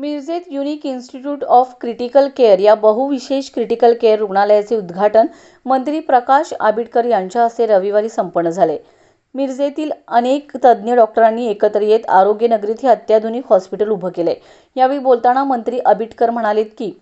मिरजेत unique institute of critical care या बहुविशेष critical care रुग्णालयाचे उद्घाटन मंत्री प्रकाश आबिटकर यांच्या हस्ते रविवारी संपन्न झाले. मिरजेतील अनेक तज्ज्ञ डॉक्टरांनी एकत्र येत आरोग्य नगरीत हे अत्याधुनिक हॉस्पिटल उभं केले. यावेळी बोलताना मंत्री आबिटकर म्हणालेत की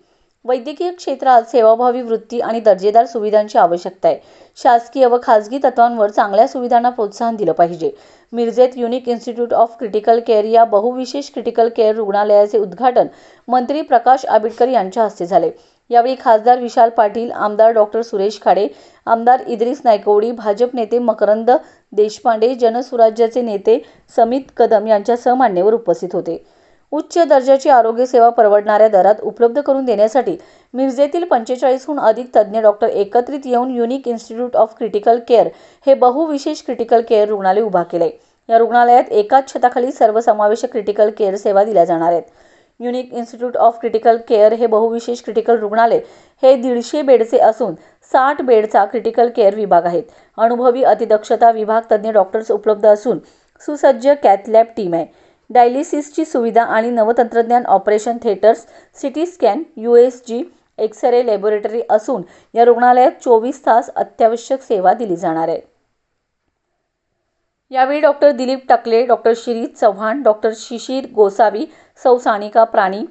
वैद्यकीय क्षेत्रात सेवाभावी वृत्ती आणि दर्जेदार सुविधांची आवश्यकता आहे. शासकीय व खाजगी तत्वांवर चांगल्या सुविधांना प्रोत्साहन दिलं पाहिजे. मिरजेत unique institute of critical care या बहुविशेष क्रिटिकल केअर रुग्णालयाचे उद्घाटन मंत्री प्रकाश आंबेडकर यांच्या हस्ते झाले. यावेळी खासदार विशाल पाटील आमदार डॉक्टर सुरेश खाडे आमदार इद्रिस नायकवडी भाजप नेते मकरंद देशपांडे जनसुराज्याचे नेते समित कदम यांच्यासह मान्यवर उपस्थित होते. उच्च दर्जाची आरोग्यसेवा परवडणाऱ्या दरात उपलब्ध करून देण्यासाठी मिरजेतील पंचेचाळीसहून अधिक तज्ज्ञ डॉक्टर एकत्रित येऊन unique institute of critical care हे बहुविशेष क्रिटिकल केअर रुग्णालय उभा केले. या रुग्णालयात एकाच छताखाली सर्वसमावेशक क्रिटिकल केअर सेवा दिल्या जाणार आहेत. Unique institute of critical care हे बहुविशेष क्रिटिकल रुग्णालय हे दीडशे बेडचे असून साठ बेडचा क्रिटिकल केअर विभाग आहेत. अनुभवी अतिदक्षता विभाग तज्ज्ञ डॉक्टर्स उपलब्ध असून सुसज्ज कॅथलॅब टीम आहे. डायलिसिसची सुविधा आणि नवतंत्रज्ञान operation theatres C T scan U S G X ray laboratory असून या रुग्णालयात चोवीस तास अत्यावश्यक सेवा दिली जाणार आहे. यावेळी doctor Dilip Takale doctor Shirish Chavan doctor Shishir Gosavi सौ Sanika Prani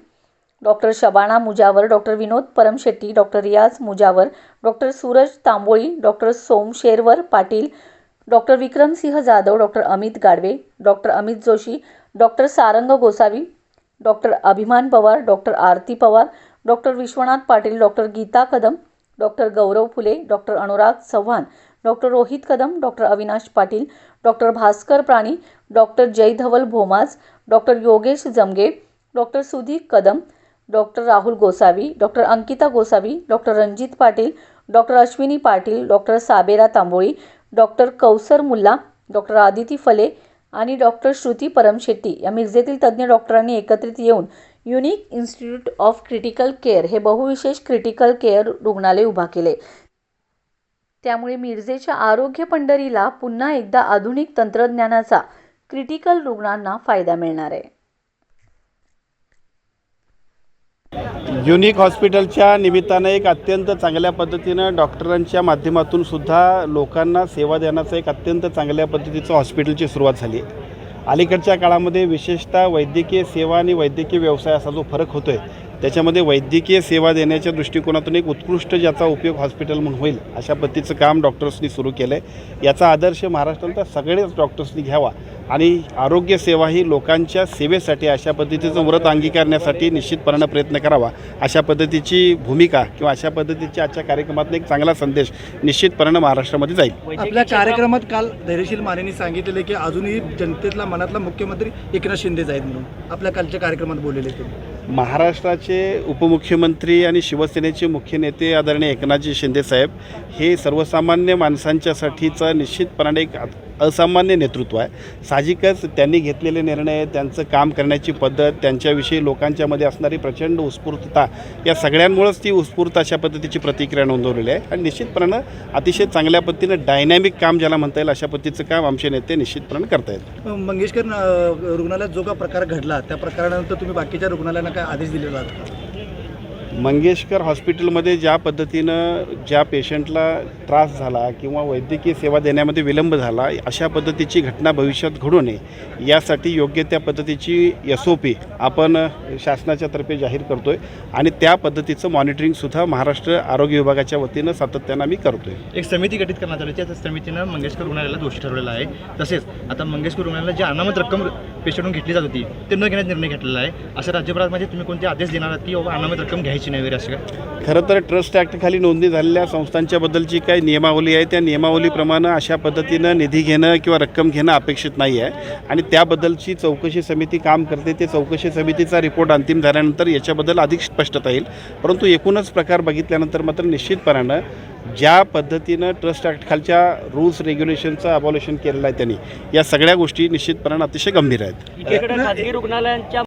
doctor Shabana Mujawar doctor Vinod Paramshetti doctor Riyaz Mujawar doctor Suraj Tamboli doctor Som Sherwar Patil doctor Vikramsinh Jadhav doctor Amit Gadve doctor Amit Joshi doctor Sarang Gosavi, doctor Abhiman Pawar, doctor Aarti Pawar, doctor Vishwanath Patil, doctor Geeta Kadam, doctor Gaurav Phule, doctor Anurag Chavan, doctor Rohit Kadam, doctor Avinash Patil, doctor Bhaskar Prani, doctor Jaydhawal Bhomaj, doctor Yogesh Jamge, doctor Sudhir Kadam, doctor Rahul Gosavi, doctor Ankita Gosavi, doctor Ranjit Patil, doctor Ashwini Patil, doctor Sabera Tamboli, doctor Kausar Mulla, doctor Aditi Phale आणि doctor Shruti Paramshetti या मिरजेतील तज्ज्ञ डॉक्टरांनी एकत्रित येऊन unique institute of critical care हे बहुविशेष critical care रुग्णालय उभा केले. त्यामुळे मिरजेच्या आरोग्य पंढरीला पुन्हा एकदा आधुनिक तंत्रज्ञानाचा क्रिटिकल रुग्णांना फायदा मिळणार आहे. युनिक हॉस्पिटलच्या निमित्तानं एक अत्यंत चांगल्या पद्धतीनं डॉक्टरांच्या माध्यमातून सुद्धा लोकांना सेवा देण्याचं एक अत्यंत चांगल्या पद्धतीचं हॉस्पिटलची सुरुवात झाली आहे. अलीकडच्या काळामध्ये विशेषतः वैद्यकीय सेवा आणि वैद्यकीय व्यवसाय असा जो फरक होतो आहे त्याच्यामध्ये वैद्यकीय सेवा देण्याच्या दृष्टिकोनातून एक उत्कृष्ट ज्याचा उपयोग हॉस्पिटल म्हणून होईल अशा पद्धतीचं काम डॉक्टर्सनी सुरू केलं आहे याचा आदर्श महाराष्ट्रातल्या सगळेच डॉक्टर्सनी घ्यावा आणि आरोग्य सेवा ही लोकांच्या सेवेसाठी अशा पद्धतीचं व्रत अंगीकारण्यासाठी निश्चितपणे प्रयत्न करावा अशा पद्धतीची भूमिका किंवा अशा पद्धतीच्या आजच्या कार्यक्रमातून एक चांगला संदेश निश्चितपणे महाराष्ट्रामध्ये जाईल. आपल्या कार्यक्रमात काल धैर्यशील मानेनी सांगितलेले की अजूनही जनतेतला मनातला मुख्यमंत्री एकनाथ शिंदेच आहेत म्हणून आपल्या कालच्या कार्यक्रमात बोललेले ते महाराष्ट्राचे उपमुख्यमंत्री आणि शिवसेनेचे मुख्य नेते आदरणीय एकनाथजी शिंदेसाहेब हे सर्वसामान्य माणसांच्यासाठीचा निश्चितपणाने एक असामान्य नेतृत्व आहे. साहजिकच त्यांनी घेतलेले निर्णय त्यांचं काम करण्याची पद्धत त्यांच्याविषयी लोकांच्यामध्ये असणारी प्रचंड उत्स्फूर्तता या सगळ्यांमुळेच ती उत्स्फूर्त अशा पद्धतीची प्रतिक्रिया नोंदवलेली आहे. आणि निश्चितपणानं अतिशय चांगल्या पद्धतीनं डायनॅमिक काम ज्याला म्हणता येईल अशा पद्धतीचं काम आमचे नेते निश्चितपणे करतायत मंगेशकर रुग्णालयात जो का प्रकार घडला त्या प्रकारानंतर तुम्ही बाकीच्या रुग्णालयांना काय आदेश दिलेला मंगेशकर हॉस्पिटलमध्ये ज्या पद्धतीनं ज्या पेशंटला त्रास झाला किंवा वैद्यकीय सेवा देण्यामध्ये विलंब झाला अशा पद्धतीची घटना भविष्यात घडू नये यासाठी योग्य त्या पद्धतीची एस ओ पी आपण शासनाच्या तर्फे जाहीर करतो आहे आणि त्या पद्धतीचं मॉनिटरिंगसुद्धा महाराष्ट्र आरोग्य विभागाच्या वतीनं सातत्यानं आम्ही करतो आहे एक समिती गठीत करण्यात आली त्या समितीनं मंगेशकर रुग्णालयाला दोषी ठरवलेला आहे. तसेच आता मंगेशकर रुग्णालयाला जी अनामत रक्कम पेशंटून घेतली जात होती ते न घेण्याचा निर्णय घेतलेला आहे. असं म्हणजे तुम्ही कोणते आदेश देणार आहात की बाबा अनामत रक्कम घ्यायची नाही वगैरे असं काय? खरं तर ट्रस्ट ॲक्टखाली नोंदणी झालेल्या संस्थांच्याबद्दलची काही नियमावली आहे त्या नियमावलीप्रमाणे अशा पद्धतीनं निधी घेणं किंवा रक्कम घेणं अपेक्षित नाही आहे. आणि त्याबद्दलची चौकशी समिती काम करते. ते चौकशी समितीचा रिपोर्ट अंतिम झाल्यानंतर याच्याबद्दल अधिक स्पष्टता येईल. परंतु एकूणच प्रकार बघितल्यानंतर मात्र निश्चितपणानं ज्या पद्धतीनं ट्रस्ट ॲक्टखालच्या रूल्स रेग्युलेशनचं अबॉल्युशन केलेलं आहे त्यांनी या सगळ्या गोष्टी निश्चितपणानं अतिशय गंभीर आहेत. खाजगी रुग्णालयांच्या